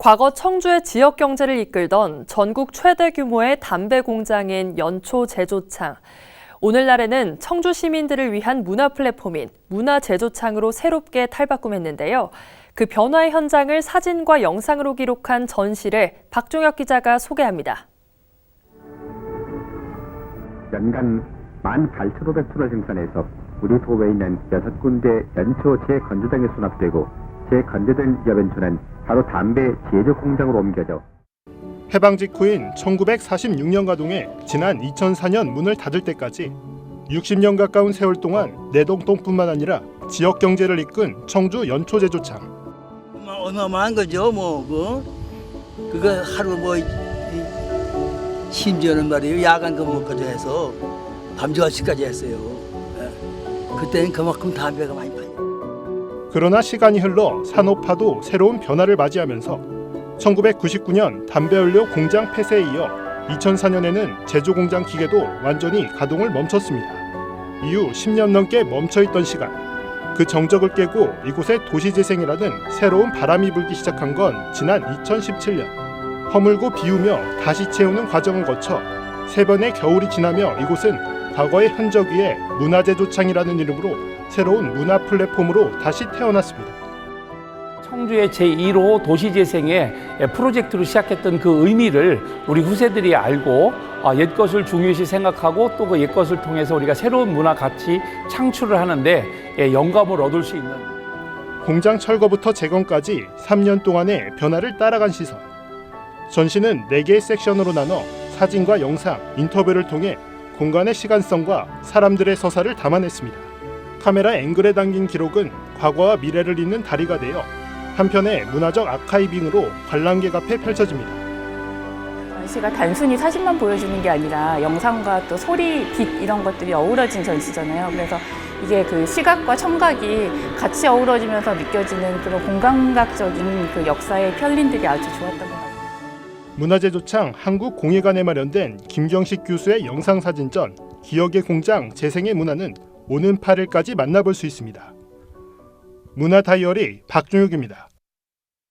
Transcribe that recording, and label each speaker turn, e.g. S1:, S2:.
S1: 과거 청주의 지역 경제를 이끌던 전국 최대 규모의 담배 공장인 연초 제조창. 오늘날에는 청주 시민들을 위한 문화 플랫폼인 문화 제조창으로 새롭게 탈바꿈했는데요. 그 변화의 현장을 사진과 영상으로 기록한 전시를 박종혁 기자가 소개합니다.
S2: 연간 18,500톤을 생산해서 우리 도에 있는 여섯 군데 연초 재건조장에 수납되고 재건조된 여변초는 바로 담배 제조 공장으로 옮겨져
S3: 해방 직후인 1946년 가동해 지난 2004년 문을 닫을 때까지 60년 가까운 세월 동안 내동동뿐만 아니라 지역 경제를 이끈 청주 연초 제조창.
S4: 뭐 어마어마한 거죠 뭐 그거 그거 하루 뭐 이- 심지어는 말이에요 야간 근무까지 해서 밤 10시까지 했어요 예. 그때는 그만큼 담배가 많이
S3: 그러나 시간이 흘러 산업화도 새로운 변화를 맞이하면서 1999년 담배연료 공장 폐쇄에 이어 2004년에는 제조 공장 기계도 완전히 가동을 멈췄습니다. 이후 10년 넘게 멈춰있던 시간. 그 정적을 깨고 이곳에 도시재생이라는 새로운 바람이 불기 시작한 건 지난 2017년. 허물고 비우며 다시 채우는 과정을 거쳐 세 번의 겨울이 지나며 이곳은 과거의 흔적 위에 문화제조창이라는 이름으로 새로운 문화 플랫폼으로 다시 태어났습니다.
S5: 청주의 제1호 도시재생의 프로젝트로 시작했던 그 의미를 우리 후세들이 알고 아, 옛 것을 중요시 생각하고 또 그 옛 것을 통해서 우리가 새로운 문화 가치 창출을 하는데 예, 영감을 얻을 수 있는
S3: 공장 철거부터 재건까지 3년 동안의 변화를 따라간 시선. 전시는 4개의 섹션으로 나눠 사진과 영상, 인터뷰를 통해 공간의 시간성과 사람들의 서사를 담아냈습니다. 카메라 앵글에 담긴 기록은 과거와 미래를 잇는 다리가 되어 한편의 문화적 아카이빙으로 관람객 앞에 펼쳐집니다.
S6: 전시가 단순히 사진만 보여주는 게 아니라 영상과 또 소리, 빛 이런 것들이 어우러진 전시잖아요. 그래서 이게 그 시각과 청각이 같이 어우러지면서 느껴지는 그런 공감각적인 그 역사의 편린들이 아주 좋았던 것 같아요.
S3: 문화제조창 한국공예관에 마련된 김경식 교수의 영상사진전 기억의 공장 재생의 문화는 오는 8일까지 만나볼 수 있습니다. 문화 다이어리 박종욱입니다.